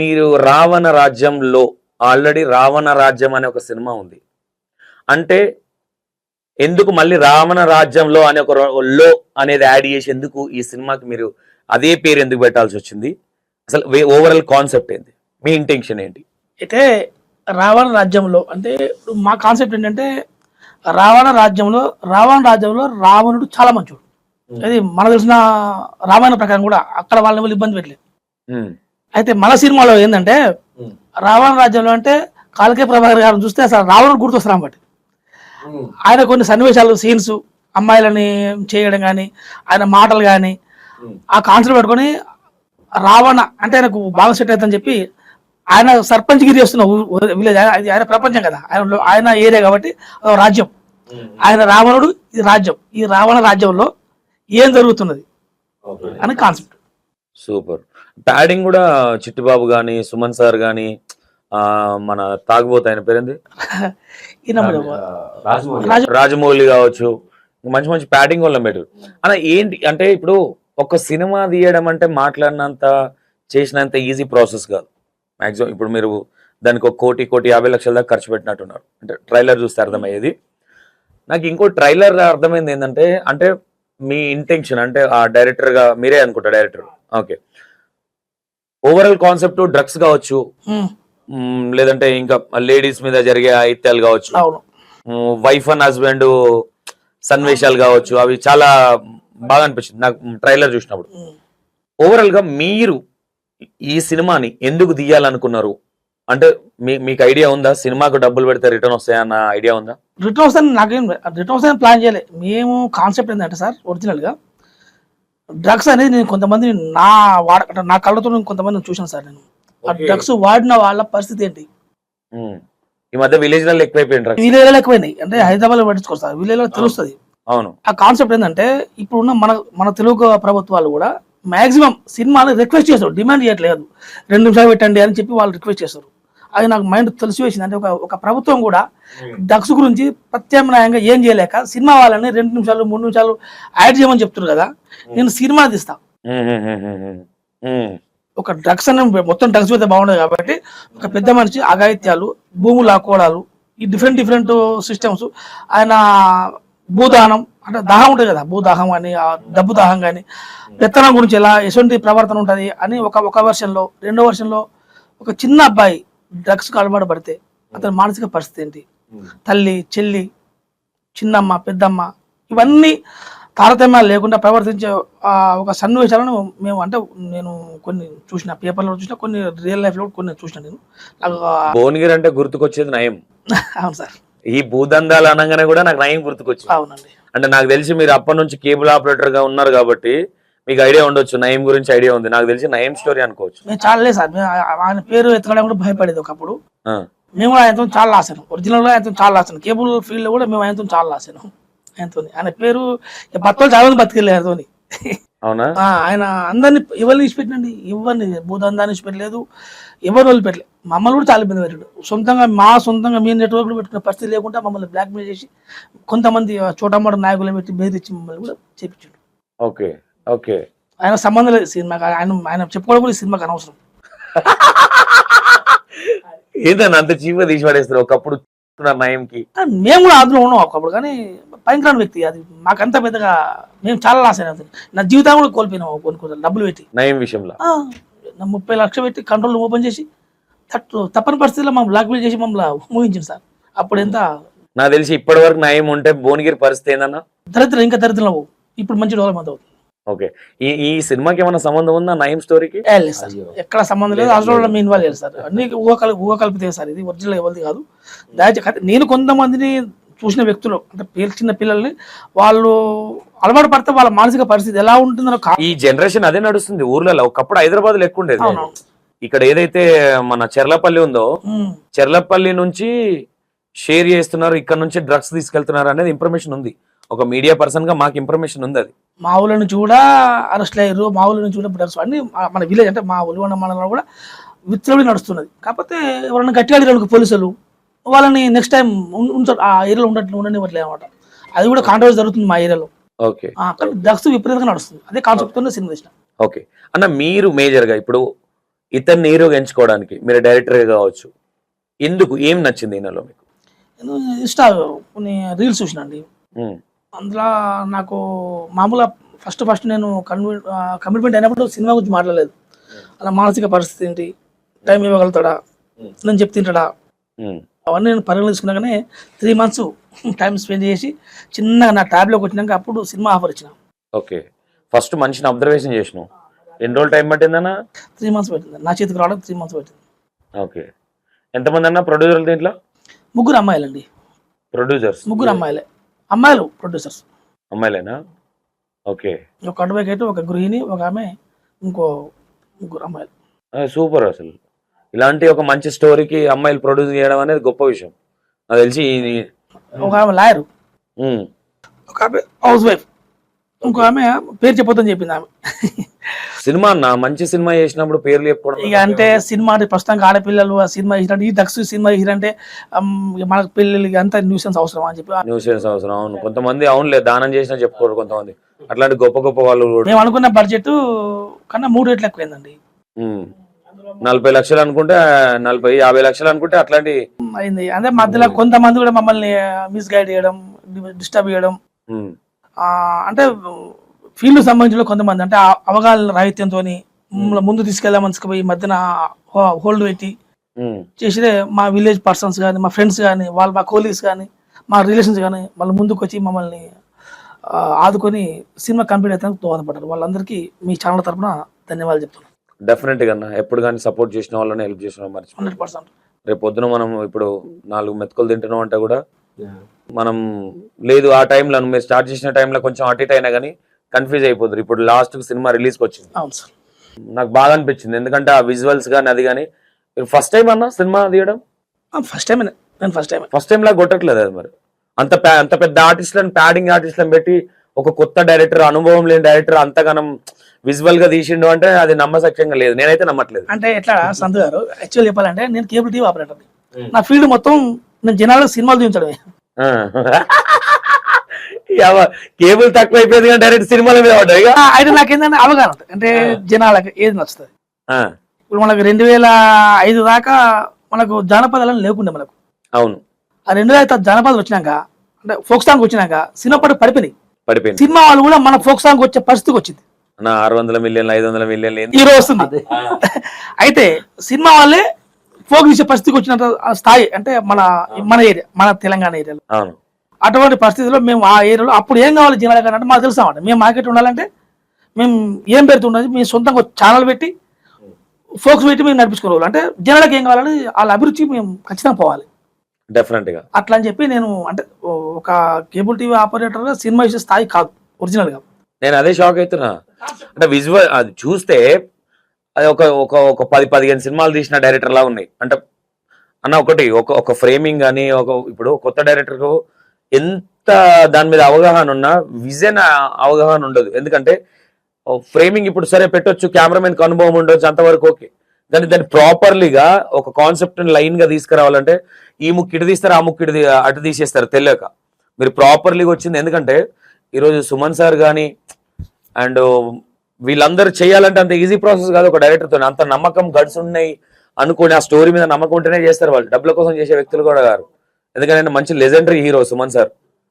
మీరు రావణ రాజ్యంలో ఆల్రెడీ రావణ రాజ్యం అనే ఒక సినిమా ఉంది. అంటే ఎందుకు మళ్ళీ రావణ రాజ్యంలో అనే ఒక లో అనేది యాడ్ చేసి ఎందుకు ఈ సినిమాకి మీరు అదే పేరు ఎందుకు పెట్టాల్సి వచ్చింది? అసలు ఓవరాల్ కాన్సెప్ట్ ఏంటి మీ ఇంటెన్షన్ ఏంటి? అయితే రావణ రాజ్యంలో అంటే ఇప్పుడు మా కాన్సెప్ట్ ఏంటంటే రావణ రాజ్యంలో రావణ రాజ్యంలో రావణుడు చాలా మంచోడు. అది మన తెలిసిన రామాయణ ప్రకారం కూడా అక్కడ వాళ్ళని వాళ్ళు ఇబ్బంది పెట్టలేదు. అయితే మన సినిమాలో ఏంటంటే రావణ రాజ్యంలో అంటే కాలకే ప్రభాకర్ గారిని చూస్తే అసలు రావణుడు గుర్తొస్తారు అన్నమాట ఉమ్, ఆయన కొన్ని సన్నివేశాలు సీన్స్ అమ్మాయిలని చేయడం కానీ ఆయన మాటలు కానీ. ఆ కాన్సెప్ట్ పెట్టుకొని రావణ అంటే ఆయనకు బాగా సెట్ అవుతుందని చెప్పి ఆయన సర్పంచ్ గిరి చేస్తున్న విలేజ్ అది ఆయన ప్రపంచం కదా. ఆయన ఆయన ఏరియా కాబట్టి రాజ్యం. ఆయన రావణుడు ఇది రాజ్యం. ఈ రావణ రాజ్యంలో ఏం జరుగుతున్నది అని కాన్సెప్ట్ సూపర్. ప్యాడింగ్ కూడా చిట్టిబాబు గాని సుమన్ సార్ గాని ఆ, మన తాగుబోతు ఆయన పేరేంది? రాజమౌళి. రాజు రాజమౌళి కావచ్చు. మంచి మంచి ప్యాడింగ్ వల్ల పెట్టారు. అలా ఏంటి అంటే ఇప్పుడు ఒక సినిమా తీయడం అంటే మాట్లాడినంత చేసినంత ఈజీ ప్రాసెస్ కాదు. మాక్సిమం ఇప్పుడు మీరు దానికి ఒక కోటి కోటి యాభై లక్షల దాకా ఖర్చు పెట్టినట్టున్నారు. అంటే ట్రైలర్ చూస్తే అర్థమయ్యేది. నాకు ఇంకో ట్రైలర్ అర్థమైంది ఏంటంటే అంటే మీ ఇంటెన్షన్ అంటే ఆ డైరెక్టర్గా మీరే అనుకుంటా director okay overall concept drugs కావచ్చు. ఉమ్, మ్, లేదంటే ఇంకా లేడీస్ మీద జరిగే ఐత్యాలు కావచ్చు. వైఫ్ అండ్ హస్బెండ్ సన్నివేశాలు కావచ్చు. అవి చాలా బాగా అనిపించింది. నాకు ట్రైలర్ చూసినప్పుడు. ఓవరాల్గా మీరు ఈ సినిమాని ఎందుకు తీయాలనుకున్నారు? అంటే మీ మీకు ఐడియా ఉందా? సినిమాకు డబ్బులు పెడితే రిటర్న్ వస్తాయన్న ఐడియా ఉందా? రిటర్న్ వస్తాను నాకేం రిటర్న్ వస్తాయని ప్లాన్ చేయలే. మేము కాన్సెప్ట్ ఏంటంటే సార్ ఒరిజినల్గా డ్రగ్స్ అనేది నేను కొంతమంది నా వాడ నా కళ్ళతో నేను కొంతమంది చూశాను సార్ నేను. ఆ. డ్రగ్స్ వాడిన వాళ్ళ పరిస్థితి ఏంటి. ఈ మధ్య విలేజ్లలో ఎక్కువైపోయింది drugs. విలేజ్లో ఎక్కువైనాయి. అంటే హైదరాబాద్లో పట్టించుకోరు సార్. విలేజ్లో తెలుస్తుంది. అవును. ఆ కాన్సెప్ట్ ఏంటంటే ఇప్పుడున్న మన మన తెలుగు ప్రభుత్వాలు కూడా మాక్సిమం సినిమాని రిక్వెస్ట్ చేస్తారు. డిమాండ్ చేయట్లేదు. రెండు నిమిషాలు పెట్టండి అని చెప్పి వాళ్ళు రిక్వెస్ట్ చేస్తారు. అది నాకు మైండ్ తెలిసి వేసింది. అంటే ఒక ఒక ప్రభుత్వం కూడా డ్రగ్స్ గురించి ప్రత్యామ్నాయంగా ఏం చేయలేక సినిమా వాళ్ళని రెండు నిమిషాలు మూడు నిమిషాలు యాడ్ చేయమని చెప్తున్నారు కదా. నేను సినిమా తీస్తా. మ్. ఒక డ్రగ్స్ అని మొత్తం డ్రగ్స్ మీద బాగుండదు కాబట్టి ఒక పెద్ద మనిషి అఘాయిత్యాలు భూములు లాక్కోవడాలు ఈ డిఫరెంట్ డిఫరెంట్ సిస్టమ్స్ ఆయన భూదాహనం అంటే దాహం ఉంటుంది కదా భూదాహం అని ఆ డబ్బు దాహం కానీ పెత్తనం గురించి ఎలా ఎటువంటి ప్రవర్తన ఉంటుంది అని ఒక ఒక వెర్షన్లో రెండో వెర్షన్లో ఒక చిన్న అబ్బాయి డ్రగ్స్కి అలవాటు పడితే అతని మానసిక పరిస్థితి ఏంటి? తల్లి చెల్లి చిన్నమ్మ పెద్దమ్మ ఇవన్నీ తారతమ్యాలు లేకుండా ప్రవర్తించే ఒక సన్నివేశాలను మేము అంటే నేను కొన్ని చూసిన పేపర్లో చూసిన కొన్ని రియల్ లైఫ్లో కొన్ని చూసిన నేను. భువనగిరి అంటే గుర్తుకొచ్చేది నయం. అవును సార్. ఈ భూదందాలు అనగానే కూడా నాకు నయం గుర్తుకొచ్చింది. అవునండి. అంటే నాకు తెలిసి మీరు అప్పటి నుంచి కేబుల్ ఆపరేటర్గా ఉన్నారు కాబట్టి మీకు ఐడియా ఉండొచ్చు నయం గురించి ఐడియా ఉంది. నాకు తెలిసి నయం స్టోరీ అనుకోవచ్చు. మేము చాలా లేదు సార్. మేము ఆయన పేరు ఎత్తడం కూడా భయపడేది ఒకప్పుడు. మేము కూడా ఆయనతో చాలా రాసాను ఒరిజినల్గా ఆయనతో చాలా రాసాను కేబుల్ ఫీల్డ్లో కూడా మేము ఆయనతో చాలా రాసాను ఆయనతో ఆయన పేరు బత్తలు చాలా మంది బతికెళ్ళి ఆయనతో అవునా? ఆయన అందరిని ఎవరిని ఇచ్చిపెట్టినండి ఎవరిని? భూదందాన్ని ఇచ్చిపెట్టలేదు ఎవరు వదిలిపెట్టలేదు మమ్మల్ని కూడా చాలా ఇబ్బంది పెట్టాడు. సొంతంగా మా సొంతంగా మీ నెట్వర్క్లు పెట్టుకునే పరిస్థితి లేకుండా మమ్మల్ని బ్లాక్మెయిల్ చేసి కొంతమంది చోటమ్మడ నాయకులు పెట్టి బెదిరించి మమ్మల్ని కూడా చేపించాడు. ఓకే. ఓకే. ఆయన సంబంధం లేదు సినిమాకి ఆయన ఆయన చెప్పుకోవడం కూడా ఈ సినిమాకి అనవసరం. ఏంటన్నా అంత చీప్ తీసి పడేస్తారు? ఒకప్పుడు నయంకి మేము కూడా అందులో ఉన్నాం ఒకప్పుడు కానీ భయంకరమైన వ్యక్తి అది మాకంత పెద్దగా మేము చాలా లాస్ అయినా నా జీవితం కూడా కోల్పోయినాం కొన్ని కొన్ని డబ్బులు పెట్టి. నయం విషయంలో. నా ముప్పై లక్షలు పెట్టి కంట్రోల్ ఓపెన్ చేసి తట్టు తప్పని పరిస్థితుల్లో మమ్మల్ని బ్లాక్మెయిల్ చేసి మమ్మల్ని ఊహించింది సార్. అప్పుడు ఎంత? నాకు తెలిసి ఇప్పటి వరకు నయం ఉంటే భువనగిరి పరిస్థితి ఏందన్నా? దరిద్రం ఇంకా దరిద్రం. ఇప్పుడు మంచి డెవలప్మెంట్ అవుతుంది. ఓకే. ఈ ఈ సినిమాకి ఏమైనా సంబంధం ఉందా నయం స్టోరీకి? ఏ లేదు సార్. ఎక్కడ సంబంధం లేదు. అసలు మీ ఇన్వాల్వ్ లేదు సార్. అన్ని ఊహ కల్ ఊహ కల్పితే సార్. ఇది ఒరిజినల్ ఎవరిది కాదు. దయచేసి నేను కొంతమందిని చూసిన వ్యక్తులు అంటే పిల్ల- చిన్న పిల్లల్ని వాళ్ళు అలవాటు పడితే వాళ్ళ మానసిక పరిస్థితి ఎలా ఉంటుందో ఈ జనరేషన్ అదే నడుస్తుంది ఊర్లలో. ఒకప్పుడు హైదరాబాద్లో ఎక్కువ ఉండేది. ఇక్కడ ఏదైతే మన చెర్లపల్లి ఉందో చెర్లపల్లి నుంచి షేర్ చేస్తున్నారు ఇక్కడ నుంచి డ్రగ్స్ తీసుకెళ్తున్నారు అనేది ఇన్ఫర్మేషన్ ఉంది. ఒక మీడియా పర్సన్గా మాకు ఇన్ఫర్మేషన్ ఉంది అది. మా ఊళ్ళ నుంచి కూడా అరెస్ట్ అయ్యారు మా ఊళ్ళ నుంచి కూడా అన్ని మన విలేజ్ అంటే మా ఉలివన్న మండలంలో కూడా విత్తలబడి నడుస్తున్నది. కాకపోతే ఎవరైనా గట్టిగా అడిగారు పోలీసులు వాళ్ళని నెక్స్ట్ టైం ఉంచారు ఆ ఏరియాలో ఉండట్లు ఉండనివ్వట్లేదు అనమాట అది కూడా కాంట్రవర్సీ జరుగుతుంది మా ఏరియాలో. ఓకే. కానీ డ్రగ్స్ విపరీతంగా నడుస్తుంది. అదే కాన్సెప్ట్తో సినిమా తీసిన. ఓకే. అన్న మీరు మేజర్గా ఇప్పుడు ఇతన్ని హీరోగా ఎంచుకోవడానికి మీరు డైరెక్టర్గా కావచ్చు ఎందుకు ఏం నచ్చింది ఈయనలో మీకు? ఇన్స్టా కొన్ని రీల్స్ చూసినండి అందులో నాకు మామూలుగా ఫస్ట్ ఫస్ట్ నేను కన్వి కమిట్మెంట్ అయినప్పుడు సినిమా గురించి మాట్లాడలేదు. అలా మానసిక పరిస్థితి ఏంటి? టైం ఇవ్వగలుగుతాడా? నేను చెప్తుంటాడా అవన్నీ నేను పరిగణలో తీసుకున్నాకనే త్రీ మంత్స్ టైం స్పెండ్ చేసి చిన్నగా నా ట్యాబ్లోకి వచ్చినాక అప్పుడు సినిమా ఆఫర్ ఇచ్చిన. ఓకే. ఫస్ట్ మనిషిని అబ్జర్వేషన్ చేసినావు. ఎన్ని రోజులు టైం పట్టిందన్నా? త్రీ మంత్స్ పెట్టింది. నా చేతికి రావడానికి త్రీ మంత్స్ పెట్టింది. ఓకే. ఎంతమంది అన్న? ప్రొడ్యూసర్లు దీంట్లో? ముగ్గురు అమ్మాయిలండి. ప్రొడ్యూసర్స్ ముగ్గురు అమ్మాయిలే. అమ్మాయిలు ప్రొడ్యూసర్స్ అమ్మాయిలేనా? ఓకే. ఒక అడ్వకేట్ ఒక గృహిణి ఒక ఆమె ఇంకో ముగ్గురు అమ్మాయిలు. సూపర్ అసలు. ఇలాంటి ఒక మంచి స్టోరీకి అమ్మాయిలు ప్రొడ్యూస్ చేయడం అనేది గొప్ప విషయం. నాకు తెలిసి ఒక ఆమె లాయరు. ఒక ఆమె హౌస్ వైఫ్ ఇంకో ఆమె పేరు చెప్పొద్దని చెప్పింది ఆమె. సినిమా అన్న మంచి సినిమా చేసినప్పుడు పేర్లు చెప్పుకోవడం ఇక అంటే సినిమా అంటే ప్రస్తుతానికి ఆడపిల్లలు ఆ సినిమా తీసినట్టు ఈ దక్స్ సినిమా తీసినంటే మనకు పిల్లలకి అంత న్యూసెన్స్ అవసరం అని చెప్పి. న్యూస్ సెన్స్ అవసరం అవును. కొంతమంది అవునులే దానం చేసినా చెప్పుకోరు కొంతమంది. అట్లాంటి గొప్ప గొప్ప వాళ్ళు. మేము అనుకున్న బడ్జెట్ కన్నా మూడు రెట్లు ఎక్కువైందండి. నలభై లక్షలు అనుకుంటే నలభై యాభై లక్షలు అనుకుంటే అట్లాంటి అయింది. అదే మధ్యలో కొంతమంది కూడా మమ్మల్ని మిస్గైడ్ చేయడం డిస్టర్బ్ చేయడం. అంటే ఫీల్డ్ సంబంధించిన కొంతమంది అంటే అవగాహన రాహిత్యంతో ముందు తీసుకెళ్దామని తీసుకుపోయి ఈ మధ్యన హోల్డ్ పెట్టి చేసిదే మా విలేజ్ పర్సన్స్ కానీ మా ఫ్రెండ్స్ కానీ వాళ్ళ మా కోలీగ్స్ కానీ మా రిలేషన్స్ కానీ మళ్ళీ ముందుకు వచ్చి మమ్మల్ని ఆదుకొని సినిమా కంప్లీట్ అయితే దోహదపడ్డారు. వాళ్ళందరికీ మీ ఛానల్ తరపున ధన్యవాదాలు చెప్తున్నాను. డెఫినెట్గా ఎప్పుడు కానీ సపోర్ట్ చేసిన వాళ్ళని హెల్ప్ చేసిన వాళ్ళు హండ్రెడ్ పర్సెంట్. రేపు పొద్దున మనం ఇప్పుడు నాలుగు మెతుకులు తింటున్నాం అంటే కూడా మనం లేదు ఆ టైంలో మీరు స్టార్ట్ చేసిన టైంలో కొంచెం అటు ఇటు అయినా కానీ కన్ఫ్యూజ్ అయిపోతుంది ఇప్పుడు లాస్ట్ సినిమా రిలీజ్కి వచ్చింది. అవును సార్. నాకు బాగా అనిపించింది. ఎందుకంటే ఆ విజువల్స్ కానీ అది కానీ ఫస్ట్ టైం అన్న సినిమా తీయడం? ఫస్ట్ టైం నేను ఫస్ట్ టైం ఫస్ట్ టైం లా కొట్టట్లేదు అది మరి? అంత అంత పెద్ద ఆర్టిస్టులను ప్యాడింగ్ ఆర్టిస్టులను పెట్టి ఒక కొత్త డైరెక్టర్ అనుభవం లేని డైరెక్టర్ అంతగానం విజువల్గా తీసిండు అంటే అది నమ్మసక్యంగా లేదు. నేనైతే నమ్మట్లేదు. అంటే ఎట్లా సంతు గారు యాక్చువల్ చెప్పాలంటే నేను కేబుల్ టీవీ ఆపరేటర్ నా. ఫీల్డ్ మొత్తం నేను జనాలకు సినిమాలు చూపించడమే. కేబుల్ తక్కువ అయిపోయింది కానీ డైరెక్ట్ సినిమాల మీద పడ్డాయి అయితే నాకేంటంటే అవగాహన ఉంటుంది. అంటే జనాలకు ఏది నచ్చుతుంది? ఆ, ఇప్పుడు మనకు రెండు వేల ఐదు దాకా మనకు జానపదాలను లేకుండే మనకు. అవును. ఆ రెండు వేల తర్వాత జానపదాలు వచ్చినాక అంటే ఫోక్ సాంగ్ వచ్చినాక సినిమా పాటు పడిపోయినాయి. పడిపోయింది సినిమా వాళ్ళు కూడా మన ఫోక్ సాంగ్ వచ్చే పరిస్థితికి వచ్చింది. ఆరు వందల మిలియన్లు ఐదు వందల మిలియన్లు? హీరో వస్తుంది. అయితే సినిమా వాళ్ళే ఫోక్ తీసే పరిస్థితికి వచ్చినంత ఆ స్థాయి అంటే మన మన ఏరియా మన తెలంగాణ ఏరియాలో. అటువంటి పరిస్థితిలో మేము ఆ ఏరియాలో అప్పుడు ఏం కావాలి జనాలకు అంటే మాకు తెలుసామంట మేము మార్కెట్ ఉండాలంటే మేము ఏం పెడుతున్నది మేము సొంతంగా ఛానల్ పెట్టి ఫోక్స్ పెట్టి మేము నడిపించుకోవాలి అంటే జనాలకు ఏం కావాలని వాళ్ళ అభిరుచి మేము ఖచ్చితంగా పోవాలి. డెఫినెట్గా. అట్లా అని చెప్పి నేను అంటే ఒక కేబుల్ టీవీ ఆపరేటర్గా సినిమా ఇచ్చే స్థాయి కాదు ఒరిజినల్గా నేను అదే షాక్ అవుతున్నా. అంటే విజువల్ అది చూస్తే అది ఒక ఒక ఒక పది పదిహేను సినిమాలు తీసిన డైరెక్టర్ లా ఉన్నాయి. అంటే అన్న ఒకటి ఒక ఒక ఫ్రేమింగ్ కానీ ఒక ఇప్పుడు కొత్త డైరెక్టర్ ఎంత దాని మీద అవగాహన ఉన్నా విజన్ అవగాహన ఉండదు. ఎందుకంటే ఫ్రేమింగ్ ఇప్పుడు సరే పెట్టొచ్చు కెమెరామెన్కి అనుభవం ఉండొచ్చు అంతవరకు ఓకే. దాన్ని దాన్ని ప్రాపర్లీగా ఒక కాన్సెప్ట్ లైన్గా తీసుకురావాలంటే ఈ ముక్కు ఇటు తీస్తారు ఆ ముక్కు ఇటు అటు తీసేస్తారు తెలియక. మీరు ప్రాపర్లీగా వచ్చింది ఎందుకంటే ఈరోజు సుమన్ సార్ కానీ అండ్ వీళ్ళందరూ చేయాలంటే అంత ఈజీ ప్రాసెస్ కాదు. ఒక డైరెక్టర్తో అంత నమ్మకం గడ్స్ ఉన్నాయి అనుకోని ఆ స్టోరీ మీద నమ్మకం ఉంటేనే చేస్తారు వాళ్ళు. డబ్బుల కోసం చేసే వ్యక్తులు కూడా గారు ఎందుకంటే మంచి లెజెండరీ హీరో సుమన్ సార్